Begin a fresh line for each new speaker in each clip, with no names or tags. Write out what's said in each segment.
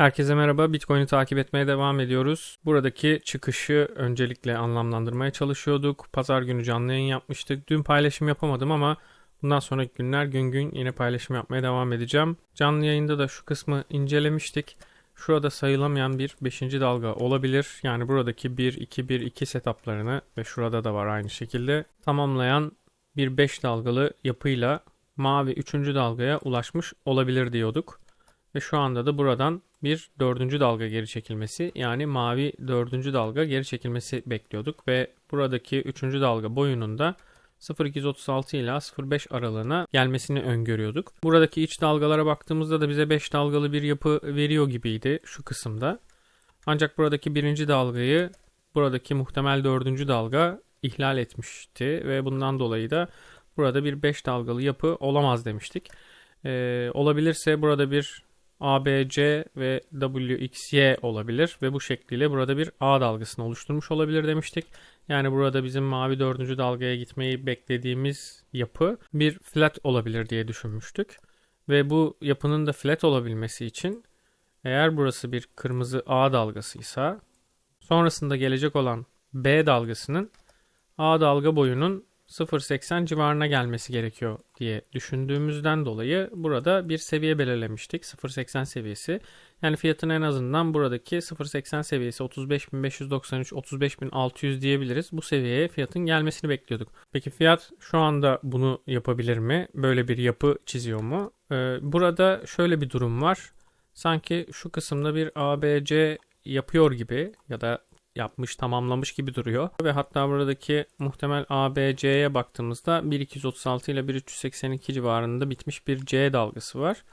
Herkese merhaba. Bitcoin'i takip etmeye devam ediyoruz. Buradaki çıkışı öncelikle anlamlandırmaya çalışıyorduk. Pazar günü canlı yayın yapmıştık. Dün paylaşım yapamadım ama bundan sonraki günler gün gün yine paylaşım yapmaya devam edeceğim. Canlı yayında da şu kısmı incelemiştik. Şurada sayılamayan bir 5. dalga olabilir. Yani buradaki 1-2-1-2 setuplarını ve şurada da var aynı şekilde tamamlayan bir 5 dalgalı yapıyla mavi 3. dalgaya ulaşmış olabilir diyorduk. Ve şu anda da buradan bir dördüncü dalga geri çekilmesi yani mavi dördüncü dalga geri çekilmesi bekliyorduk ve buradaki üçüncü dalga boyununda 0.236 ile 0.5 aralığına gelmesini öngörüyorduk. Buradaki iç dalgalara baktığımızda da bize 5 dalgalı bir yapı veriyor gibiydi şu kısımda. Ancak buradaki birinci dalgayı buradaki muhtemel dördüncü dalga ihlal etmişti ve bundan dolayı da burada bir 5 dalgalı yapı olamaz demiştik. Ee, olabilirse burada bir ABC ve WXY olabilir ve bu şekliyle burada bir A dalgasını oluşturmuş olabilir demiştik. Yani burada bizim mavi dördüncü dalgaya gitmeyi beklediğimiz yapı bir flat olabilir diye düşünmüştük. Ve bu yapının da flat olabilmesi için eğer burası bir kırmızı A dalgasıysa sonrasında gelecek olan B dalgasının A dalga boyunun 0.80 civarına gelmesi gerekiyor diye düşündüğümüzden dolayı burada bir seviye belirlemiştik. 0.80 seviyesi. Yani fiyatın en azından buradaki 0.80 seviyesi 35.593 35.600 diyebiliriz. Bu seviyeye fiyatın gelmesini bekliyorduk. Peki fiyat şu anda bunu yapabilir mi? Böyle bir yapı çiziyor mu? Ee, burada şöyle bir durum var. Sanki şu kısımda bir ABC yapıyor gibi ya da yapmış, tamamlamış gibi duruyor. Ve hatta buradaki muhtemel ABC'ye baktığımızda 1.236 ile 1.382 civarında bitmiş bir C dalgası var.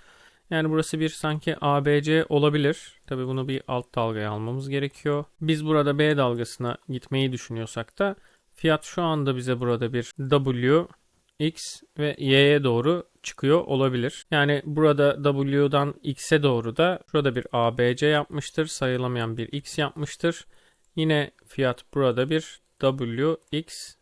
Yani burası bir sanki ABC olabilir. Tabi bunu bir alt dalgaya almamız gerekiyor. Biz burada B dalgasına gitmeyi düşünüyorsak da fiyat şu anda bize burada bir W, X ve Y'ye doğru çıkıyor olabilir. Yani burada W'dan X'e doğru da şurada bir ABC yapmıştır. Sayılamayan bir X yapmıştır. Yine fiyat burada bir W, X,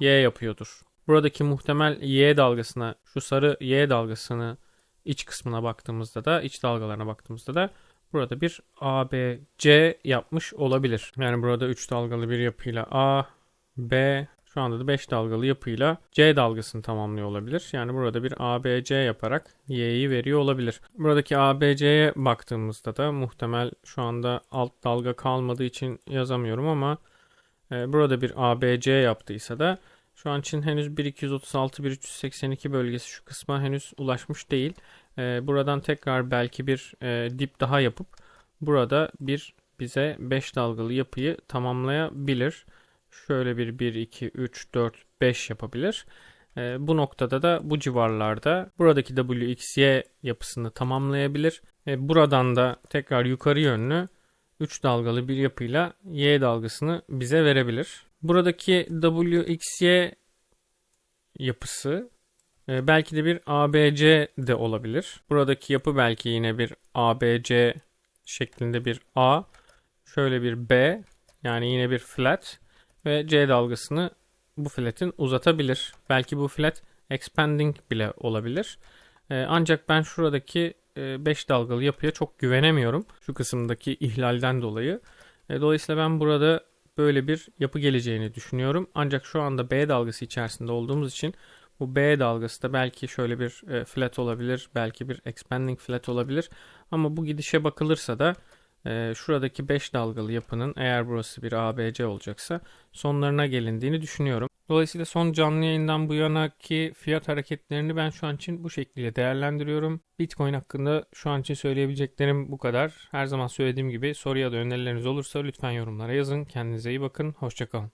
Y yapıyordur. Buradaki muhtemel Y dalgasına, şu sarı Y dalgasını iç kısmına baktığımızda da, iç dalgalarına baktığımızda da burada bir A, B, C yapmış olabilir. Yani burada 3 dalgalı bir yapıyla A, B, şu anda da 5 dalgalı yapıyla C dalgasını tamamlıyor olabilir. Yani burada bir ABC yaparak Y'yi veriyor olabilir. Buradaki ABC'ye baktığımızda da muhtemel şu anda alt dalga kalmadığı için yazamıyorum ama e, burada bir ABC yaptıysa da şu an için henüz 1236-1382 bölgesi şu kısma henüz ulaşmış değil. E, buradan tekrar belki bir e, dip daha yapıp burada bir bize 5 dalgalı yapıyı tamamlayabilir şöyle bir 1, 2, 3, 4, 5 yapabilir. E, bu noktada da bu civarlarda buradaki WXY yapısını tamamlayabilir. E, buradan da tekrar yukarı yönlü 3 dalgalı bir yapıyla Y dalgasını bize verebilir. Buradaki WXY yapısı e, belki de bir ABC de olabilir. Buradaki yapı belki yine bir ABC şeklinde bir A. Şöyle bir B yani yine bir flat ve C dalgasını bu flat'in uzatabilir. Belki bu flat expanding bile olabilir. Ee, ancak ben şuradaki 5 e, dalgalı yapıya çok güvenemiyorum. Şu kısımdaki ihlalden dolayı. E, dolayısıyla ben burada böyle bir yapı geleceğini düşünüyorum. Ancak şu anda B dalgası içerisinde olduğumuz için bu B dalgası da belki şöyle bir e, flat olabilir. Belki bir expanding flat olabilir. Ama bu gidişe bakılırsa da e, şuradaki 5 dalgalı yapının eğer burası bir ABC olacaksa sonlarına gelindiğini düşünüyorum. Dolayısıyla son canlı yayından bu yanaki fiyat hareketlerini ben şu an için bu şekilde değerlendiriyorum. Bitcoin hakkında şu an için söyleyebileceklerim bu kadar. Her zaman söylediğim gibi soru ya da önerileriniz olursa lütfen yorumlara yazın. Kendinize iyi bakın. Hoşçakalın.